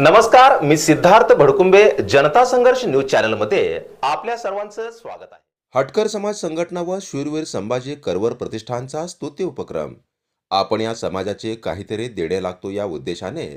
नमस्कार मी सिद्धार्थ भडकुंबे जनता संघर्ष न्यूज चॅनलमध्ये आपल्या सर्वांचं स्वागत आहे. हटकर समाज संघटना व शूरवीर संभाजी करवर प्रतिष्ठानचा स्तुत्य उपक्रम. आपण या समाजाचे काहीतरी देणे लागतो या उद्देशाने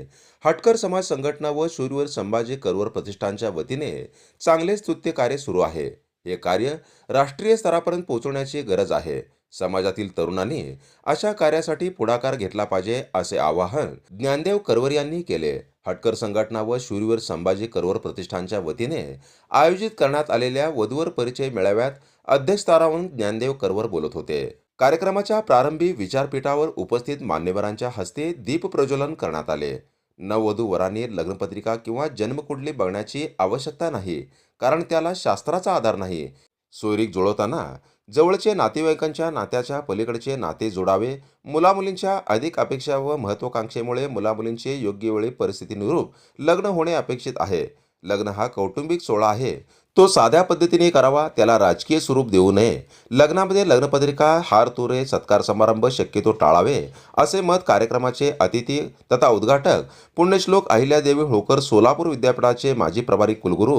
हटकर समाज संघटना व शूरवीर संभाजी करवर प्रतिष्ठानच्या वतीने चांगले स्तुत्य कार्य सुरू आहे. हे कार्य राष्ट्रीय स्तरापर्यंत पोहोचवण्याची गरज आहे. समाजातील तरुणांनी अशा कार्यासाठी पुढाकार घेतला पाहिजे असे आवाहन ज्ञानदेव करवर यांनी केले. हटकर संघटना व शूरवीर संभाजी करवर प्रतिष्ठानच्या वतीने आयोजित करण्यात आलेल्या वधूवर परिचय मेळाव्यात अध्यक्षस्थानावरून ज्ञानदेव करवर बोलत होते. कार्यक्रमाच्या प्रारंभी विचारपीठावर उपस्थित मान्यवरांच्या हस्ते दीप प्रज्वलन करण्यात आले. नववधू वरांनी लग्नपत्रिका किंवा जन्मकुंडली बघण्याची आवश्यकता नाही कारण त्याला शास्त्राचा आधार नाही. सोयरीक जुळवताना जवळचे नातेवाईकांच्या नात्याच्या पलीकडचे नाते जोडावे मुलामुलींच्या अधिक अपेक्षा व महत्वाकांक्षेमुळे मुलामुलींचे योग्य वेळी परिस्थितीनुरूप लग्न होणे अपेक्षित आहे. लग्न हा कौटुंबिक सोहळा आहे. तो साध्या पद्धतीने करावा त्याला राजकीय स्वरूप देऊ नये. लग्नामध्ये लग्नपत्रिका हार तुरे सत्कार समारंभ शक्यतो टाळावे असे मत कार्यक्रमाचे अतिथी तथा उद्घाटक पुण्यश्लोक अहिल्यादेवी होळकर सोलापूर विद्यापीठाचे माजी प्रभारी कुलगुरू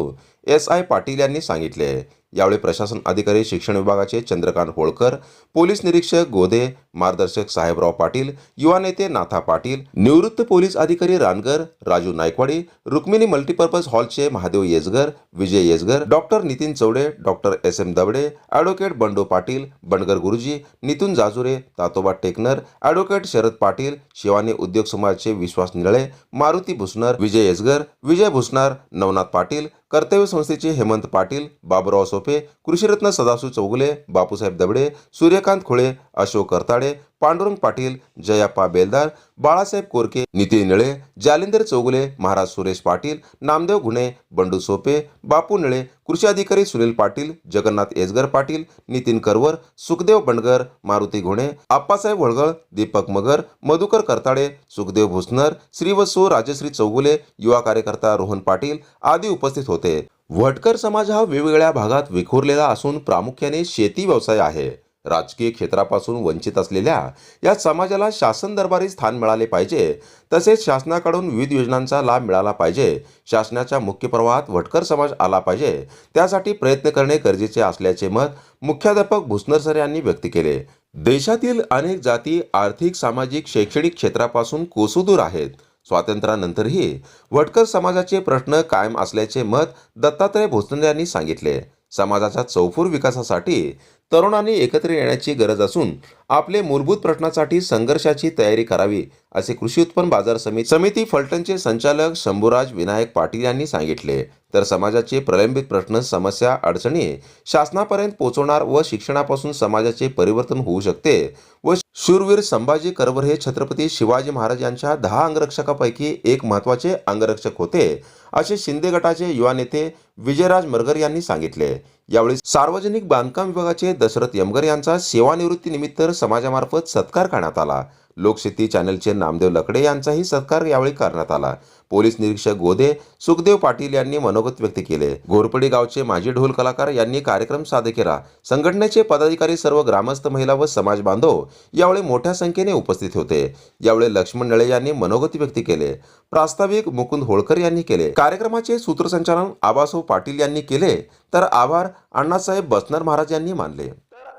एस आय पाटील यांनी सांगितले यावेळी प्रशासन अधिकारी शिक्षण विभागाचे चंद्रकांत होळकर पोलीस निरीक्षक गोदे मार्गदर्शक साहेबराव पाटील युवा नेते नाथा पाटील निवृत्त पोलीस अधिकारी Rangar Raju Naikwadi Rukmini multipurpose हॉलचे Mahadev Yejgar Vijay Yejgar doctor Nitin Chaude doctor S M Dabade advocate Bandu Patil Bandgar Guruji Nitun Jajure Tatoba Teknar advocate Sharad Patil Shivani उद्योग समाजाचे विश्वास निळे मारुती भुसनर विजय येजगर विजय भुसनार नवनाथ पाटील कर्तव्य संस्थेचे हेमंत पाटील बाबुराव सोपे कृषीरत्न सदाशिव चौगुले बापूसाहेब दबडे सूर्यकांत खोळे अशोक करताडे पांडुरंग पाटील जयाप्पा बेलदार बाळासाहेब कोरके नितीन निळे जालिंदर चौगुले महाराज सुरेश पाटील नामदेव घुणे बंडू सोपे बापू निळे कृषी अधिकारी सुनील पाटील जगन्नाथ एसगर पाटील नितीन करवर सुखदेव बंडगर मारुती घुणे आप्पासाहेब वळगळ दीपक मगर मधुकर करताळे सुखदेव भुसनर श्रीवसू राजश्री चौगुले युवा कार्यकर्ता रोहन पाटील आदी उपस्थित होते. वटकर समाज हा वेगवेगळ्या भागात विखुरलेला असून प्रामुख्याने शेती व्यवसाय आहे. राजकीय क्षेत्रापासून वंचित असलेल्या या समाजाला शासन दरबारी स्थान मिळाले पाहिजे. तसेच शासनाकडून विविध योजनांचा लाभ मिळाला पाहिजे. शासनाच्या मुख्य प्रवाहात वटकर समाज आला पाहिजे. त्यासाठी प्रयत्न करणे गरजेचे असल्याचे मत मुख्याध्यापक भुसनर सर यांनी व्यक्त केले. देशातील अनेक जाती आर्थिक सामाजिक शैक्षणिक क्षेत्रापासून कोसुदूर आहेत. स्वातंत्र्यानंतरही वटकर समाजाचे प्रश्न कायम असल्याचे मत दत्तात्रय भोसले यांनी सांगितले. समाजाच्या चौफूर विकासासाठी तरुणांनी एकत्र येण्याची गरज असून आपले मूलभूत प्रश्नासाठी संघर्षाची तयारी करावी असे कृषी उत्पन्न बाजार समिती समिती फलटणचे संचालक शंभूराज विनायक पाटील यांनी सांगितले. तर समाजाचे प्रलंबित प्रश्न समस्या अडचणी शासनापर्यंत पोहोचवणार व शिक्षणापासून समाजाचे परिवर्तन होऊ शकते व शूरवीर संभाजी करवर हे छत्रपती शिवाजी महाराज यांच्या दहा अंगरक्षकापैकी एक महत्त्वाचे अंगरक्षक होते असे शिंदे गटाचे युवा नेते विजयराज मरगर यांनी सांगितले. यावेळी सार्वजनिक बांधकाम विभागाचे दशरथ यमगर यांचा सेवानिवृत्तीनिमित्त समाजामार्फत सत्कार करण्यात आला. लोकशेती चॅनलचे नामदेव लकडे यांचाही सत्कार यावेळी करण्यात आला. पोलीस निरीक्षक गोदे सुखदेव पाटील यांनी मनोगत व्यक्त केले. घोरपडी गावचे माजी ढोल कलाकार यांनी कार्यक्रम सादर केला. संघटनेचे पदाधिकारी सर्व ग्रामस्थ महिला व समाज बांधव यावेळी मोठ्या संख्येने उपस्थित होते. यावेळी लक्ष्मण नळे यांनी मनोगत व्यक्त केले. प्रास्ताविक मुकुंद होळकर यांनी केले. कार्यक्रमाचे सूत्रसंचालन आबासाऊ पाटील यांनी केले. तर आभार अण्णासाहेब बसनर महाराज यांनी मानले.